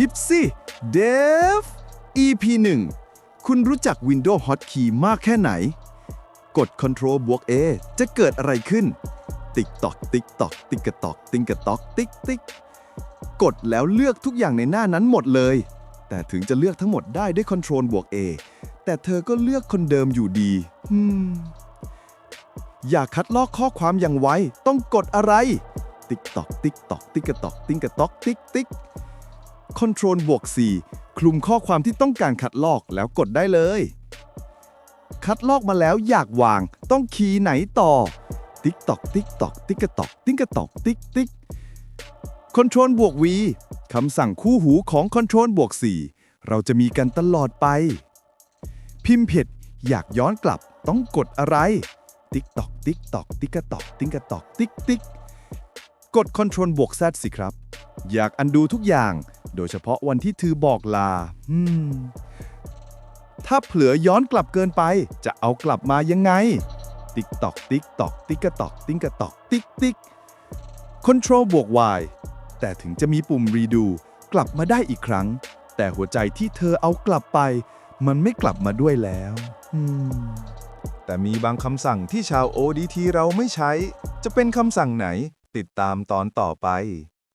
คิดสิ Dev EP 1 คุณรู้จัก Windows Hotkey มากแค่ไหน กด Ctrl บวก A จะเกิดอะไรขึ้น ติ๊กตอกติ๊กตอกติ๊กกะตอกติ๊กกะตอกติ๊กติ๊กกดแล้วเลือกทุกอย่างในหน้านั้นหมดเลย แต่ถึงจะเลือกทั้งหมดได้ด้วย Ctrl บวก A แต่เธอก็เลือกคนเดิมอยู่ดีอืมอยากคัดลอกข้อความอย่างไวต้องกดอะไร ติ๊กตอกติ๊กตอกติ๊กกะตอกติ๊กกะตอกติ๊กติ๊ก คอนโทรลบวก4คลุมข้อความที่ต้องการคัดลอกแล้วกดได้เลย คัดลอกมาแล้วอยากวาง ต้องคีย์ไหนต่อ ติ๊กตอก ติ๊กตอก ติ๊กตอก ติ๊กตอก ติ๊กติ๊กคอนโทรลบวก V คำสั่งคู่หูของคอนโทรลบวก 4 เราจะมีกันตลอดไป พิมพ์ผิดอยากย้อนกลับต้องกดอะไร ติ๊กตอก ติ๊กตอก ติ๊กตอก ติ๊กตอก ติ๊กติ๊ก กด Ctrl บวก Z สิครับ อยากอันดูทุกอย่าง โดยเฉพาะวันที่เธอบอกลาอืมถ้าเผลอย้อนกลับเกินไป จะเอากลับมายังไง ติ๊กตอก ติ๊กตอก ติ๊กกะตอก ติ๊กกะตอก ติ๊กติ๊ก Ctrl บวก Y แต่ถึงจะมีปุ่ม redo กลับมาได้อีกครั้ง แต่หัวใจที่เธอเอากลับไป มันไม่กลับมาด้วยแล้วอืมแต่มีบางคำสั่งที่ชาว ODT เราไม่ใช้ จะเป็นคำสั่งไหน ติดตามตอนต่อไป